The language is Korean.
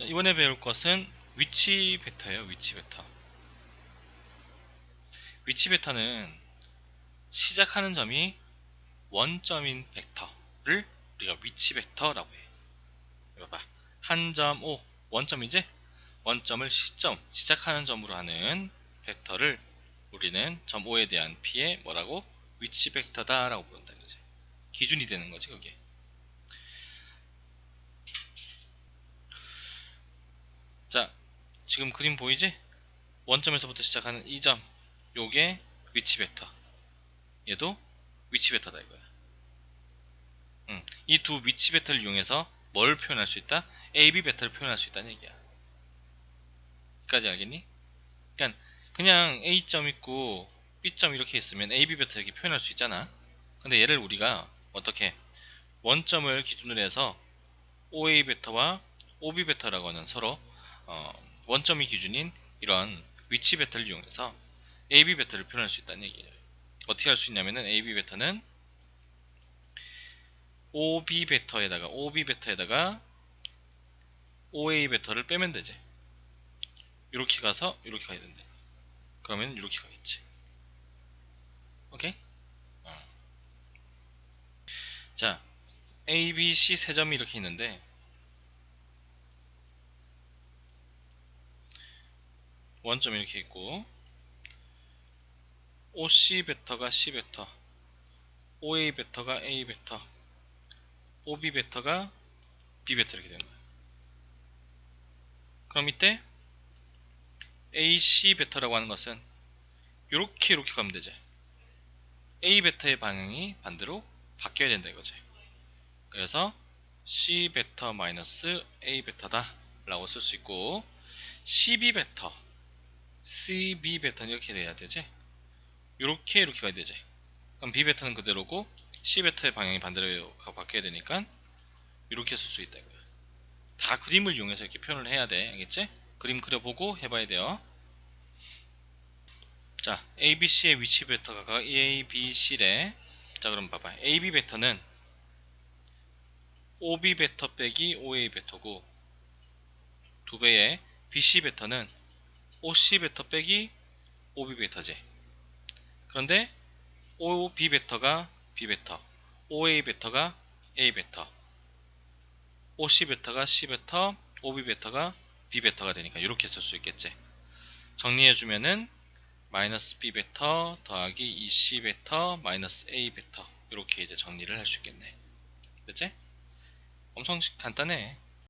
이번에 배울 것은 위치 벡터예요. 위치 벡터. 위치 벡터는 시작하는 점이 원점인 벡터를 우리가 위치 벡터라고 해. 이거 봐. 한점 O 원점이지? 원점을 시점, 시작하는 점으로 하는 벡터를 우리는 점 O에 대한 P의 뭐라고? 위치 벡터다라고 부른다 이거지. 기준이 되는 거지, 그게. 자, 지금 그림 보이지? 원점에서부터 시작하는 이 점, 요게 위치 벡터. 얘도 위치 벡터다 이거야. 응. 이두 위치 벡터를 이용해서 뭘 표현할 수 있다? AB 벡터를 표현할 수 있다는 얘기야. 여기까지 알겠니? 그러니까 그냥 A점 있고 B점 이렇게 있으면 AB 벡터 이렇게 표현할 수 있잖아. 근데 얘를 우리가 어떻게 원점을 기준으로 해서 OA 벡터와 OB 벡터라고 하는 서로 어, 원점이 기준인 이런 위치 벡터를 이용해서 AB 벡터를 표현할 수 있다는 얘기예요. 어떻게 할 수 있냐면은 AB 벡터는 OB 벡터에다가 OB 벡터에다가 OA 벡터를 빼면 되지. 이렇게 가서 이렇게 가야 된다. 그러면 이렇게 가겠지. 오케이? 어. 자, A, B, C 세 점이 이렇게 있는데 원점이 이렇게 있고 OC 벡터가 C 벡터 OA 벡터가 A 벡터 OB 벡터가 B 벡터 이렇게 되는 거야. 그럼 이때 AC 벡터라고 하는 것은 이렇게 이렇게 가면 되지. A 벡터의 방향이 반대로 바뀌어야 된다 이거지. 그래서 C 벡터 마이너스 A 벡터다 라고 쓸 수 있고 CB 벡터 CB 벡터는 이렇게 돼야 되지. 이렇게 이렇게 가야 되지. 그럼 B 벡터는 그대로고 C 벡터의 방향이 반대로 바뀌어야 되니까 이렇게 쓸 수 있다 이거야. 다 그림을 이용해서 이렇게 표현을 해야 돼. 알겠지? 그림 그려보고 해봐야 돼요. 자, ABC의 위치 벡터가 ABC래. 자, 그럼 봐봐. AB 벡터는 OB 벡터 빼기 OA 벡터고 두 배의 BC 벡터는 OC 벡터 빼기 OB 벡터지. 그런데 OB 벡터가 B 벡터, OA 벡터가 A 벡터, OC 벡터가 C 벡터, OB 벡터가 B 벡터가 되니까 이렇게 쓸 수 있겠지. 정리해주면은 마이너스 B 벡터 더하기 EC 벡터 마이너스 A 벡터 이렇게 이제 정리를 할 수 있겠네. 됐지? 엄청 간단해.